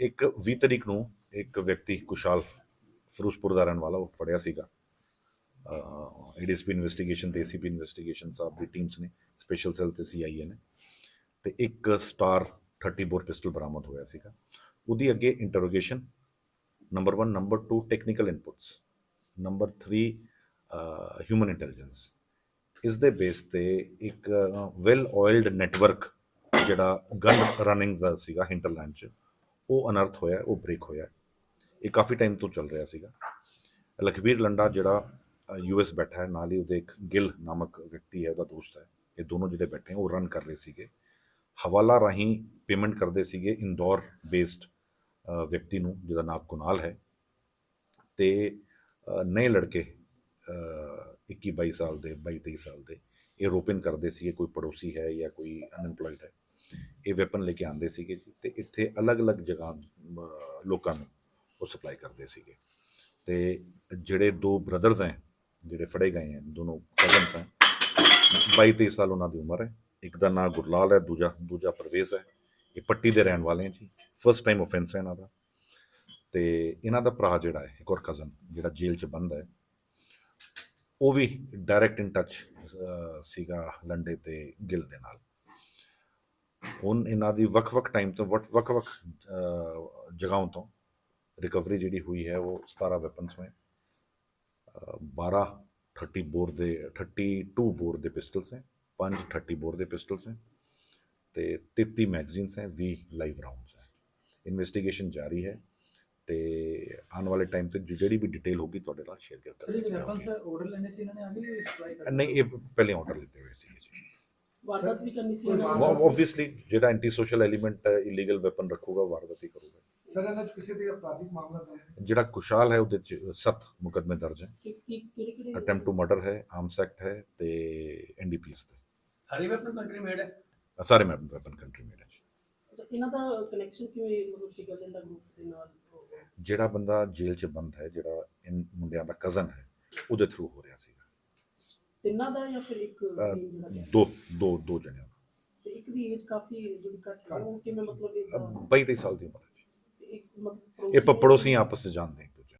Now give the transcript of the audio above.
ਇੱਕ 20 ਤਰੀਕ ਨੂੰ ਇੱਕ ਵਿਅਕਤੀ ਕੁਸ਼ਾਲ ਫਿਰੋਜ਼ਪੁਰ ਦਾ ਰਹਿਣ ਵਾਲਾ, ਉਹ ਫੜਿਆ ਸੀਗਾ। ਏਡੀਐਸਪੀ ਇਨਵੈਸਟੀਗੇਸ਼ਨ ਤੇ ਏਸੀਪੀ ਇਨਵੈਸਟੀਗੇਸ਼ਨ ਸਾਹਿਬ ਦੀ ਟੀਮਸ ਨੇ ਸਪੈਸ਼ਲ ਸੈੱਲ ਤੇ ਸੀਆਈਏ ਨੇ। ਤੇ ਇੱਕ ਸਟਾਰ 30 ਬੋਰ ਪਿਸਟਲ ਬਰਾਮਦ ਹੋਇਆ ਸੀਗਾ। ਉਹਦੀ ਅੱਗੇ interrogation number 1 number 2 technical inputs number 3 human intelligence ਇਸ ਦੇ ਬੇਸ ਤੇ ਇੱਕ ਵੈਲ ਆਇਲਡ ਨੈਟਵਰਕ ਜਿਹੜਾ ਗਨ ਰਨਿੰਗ ਦਾ ਸੀਗਾ ਹਿੰਟਰਲੈਂਡ ਚ। ਉਹ ਅਨਰਥ ਹੋਇਆ ਉਹ ਬ੍ਰੇਕ ਹੋਇਆ। ਇਹ ਕਾਫੀ ਟਾਈਮ ਤੋਂ ਚੱਲ ਰਿਹਾ ਸੀਗਾ। ਲਖਬੀਰ ਲੰਡਾ ਜਿਹੜਾ ਯੂਐਸ ਬੈਠਾ ਹੈ ਨਾਲ ਹੀ ਉਹਦੇ ਇੱਕ ਗਿਲ ਨਾਮਕ ਵਿਅਕਤੀ ਹੈ ਉਹਦਾ ਦੋਸਤ ਹੈ। ਇਹ ਦੋਨੋਂ ਜਿਹੜੇ ਬੈਠੇ ਉਹ ਰਨ ਕਰ ਰਹੇ ਸੀਗੇ। ਹਵਾਲਾ ਰਾਹੀਂ ਪੇਮੈਂਟ ਕਰਦੇ ਸੀਗੇ ਇੰਦੌਰ ਬੇਸਡ ਵਿਅਕਤੀ ਨੂੰ ਜਿਹਦਾ ਨਾਮ ਕੁਨਾਲ ਹੈ। ਤੇ ਅ, ਨਏ ਲੜਕੇ ਅ, 21 22 ਸਾਲ ਦੇ 22 23 ਸਾਲ ਦੇ ਇਹ ਰੋਪਿਨ ਕਰਦੇ ਸੀਗੇ ਕੋਈ ਪੜੋਸੀ ਹੈ ਜਾਂ ਕੋਈ ਅਨਐਮਪਲੋਇਡ ਹੈ। ਇਹ ਵੈਪਨ ਲੈ ਕੇ ਆਉਂਦੇ ਸੀਗੇ ਜੀ ਤੇ ਇੱਥੇ ਅਲੱਗ-ਅਲੱਗ ਜਗ੍ਹਾ ਲੋਕਾਂ ਨੂੰ ਉਹ ਸਪਲਾਈ ਕਰਦੇ ਸੀਗੇ। ਤੇ ਜਿਹੜੇ ਦੋ ਬ੍ਰਦਰਸ ਹੈ, ਜਿਹੜੇ ਫੜੇ ਗਏ ਹੈ, ਦੋਨੋਂ ਕਜ਼ਨਸ ਹੈ 22 23 ਸਾਲ ਉਹਨਾਂ ਦੀ ਉਮਰ ਹੈ। ਇੱਕ ਦਾ ਨਾਮ ਗੁਰਲਾਲ ਹੈ, ਦੂਜਾ ਦੂਜਾ ਪਰਵੇਜ਼ ਹੈ। ਇਹ ਪੱਟੀ ਦੇ ਰਹਿਣ ਵਾਲੇ ਹੈ ਜੀ। ਫਸਟ ਟਾਈਮ ਆਫੈਂਸ ਹੈ ਇਹਨਾਂ ਦਾ। ਤੇ ਇਹਨਾਂ ਦਾ ਭਰਾ ਜਿਹੜਾ ਹੈ, ਇੱਕ ਹੋਰ ਕਜ਼ਨ ਜਿਹੜਾ ਜੇਲ੍ਹ 'ਚ ਬੰਦ ਹੈ, ਉਹ ਵੀ ਡਾਇਰੈਕਟ ਇਨ ਟੱਚ ਸੀਗਾ ਲੰਡੇ ਤੇ ਗਿਲ ਦੇ ਨਾਲ। ਹੁਣ ਇਹਨਾਂ ਦੀ ਵੱਖ-ਵੱਖ ਟਾਈਮ ਤੋਂ ਵੱਖ- ਵੱਖ-ਵੱਖ ਜਗ੍ਹਾਵਾਂ ਤੋਂ ਰਿਕਵਰੀ ਜਿਹੜੀ ਹੋਈ ਹੈ ਉਹ 17 ਵੈਪਨਸ ਅਹ, 12 30 ਬੋਰ ਦੇ 32 ਬੋਰ ਦੇ ਪਿਸਟਲਸ ਹੈ 5 30 ਬੋਰ ਦੇ ਪਿਸਟਲਸ ਹੈ ਤੇ 33 ਮੈਗਜ਼ੀਨਸ ਹੈ 20 ਲਾਈਵ ਰਾਉਂਡਸ ਹੈ। ਇਨਵੈਸਟੀਗੇਸ਼ਨ ਜਾਰੀ ਹੈ ਤੇ ਆਉਣ ਵਾਲੇ ਟਾਈਮ ਤੇ ਜਿਹੜੀ ਵੀ ਡਿਟੇਲ ਹੋਗੀ ਤੁਹਾਡੇ ਨਾਲ ਸ਼ੇਅਰ ਕਰ ਸਰ ਇਹ ਵੈਪਨਸ ਆਰਡਰ ਲੈਣੇ ਸੀ ਇਹਨਾਂ ਨੇ ਆਗੇ ਨਹੀਂ ਇਹ ਪਹਿਲੇ ਆਰਡਰ ਲਿੱਤੇ ਹੋਏ ਸੀ ਜੀ। ਵਾਰਦਾਤ ਵੀ ਕਰਨੀ ਸੀ ਆਬਵੀਅਸਲੀ ਜਿਹੜਾ ਐਂਟੀ ਸੋਸ਼ਲ ਐਲੀਮੈਂਟ ਹੈ ਇਲੀਗਲ ਵੈਪਨ ਰੱਖੂਗਾ ਵਾਰਦਾਤ ਹੀ ਕਰੂਗਾ। ਸਰ ਇਹਨਾਂ 'ਚ ਕਿਸੇ ਤੇ ਅਪਰਾਧਿਕ ਮਾਮਲਾ ਦਰਜ ਜਿਹੜਾ ਕੁਸ਼ਾਲ ਹੈ ਉਹਦੇ ਚ ਸੱਤ ਮੁਕਦਮੇ ਦਰਜ ਹੈ। ਅਟੈਂਪਟ ਟੂ ਮਰਡਰ ਹੈ ਆਰਮਸ ਐਕਟ ਹੈ ਤੇ ਐਨਡੀਪੀਐਸ ਤੇ। ਸਾਰੀ ਵੈਪਨ ਕੰਟਰੀ ਮੇਡ ਹੈ? ਸਾਰੇ ਵੈਪਨ ਕੰਟਰੀ ਮੇਡ ਹੈ ਇਹਨਾਂ ਦਾ ਕਨੈਕਸ਼ਨ ਕਿਵੇਂ ਮਤਲਬ ਸੀਗਾ ਜੰਡਾ ਗਰੁੱਪ ਦੇ ਨਾਲ ਜਿਹੜਾ ਬੰਦਾ ਜੇਲ੍ਹ ਚ ਬੰਦ ਹੈ ਜਿਹੜਾ ਮੁੰਡਿਆਂ ਦਾ ਕਜ਼ਨ ਹੈ ਉਹਦੇ ਥਰੂ ਹੋ ਰਿਹਾ ਸੀਗਾ ਤਿੰਨਾਂ ਦਾ ਜਾਂ ਫਿਰ ਇੱਕ ਅਹ, team ਜਿਹੜਾ ਗਿਆ? ਦੋ ਦੋ ਦੋ ਜਣਿਆਂ ਦਾ ਤੇ ਇੱਕ ਦੀ ਏਜ ਕਾਫੀ ਜਿਹੜੀ ਘੱਟ ਹੈ ਉਹ ਕਿਵੇਂ ਮਤਲਬ ਇਹ ਅਹ, 22 23 ਸਾਲ ਦੀ ਉਮਰ ਹੈ। ਇੱਕ ਮਤਲਬ ਇਹ ਪ- ਪੜੋਸੀ ਆਪਸ ਚ ਜਾਣਦੇ ਇੱਕ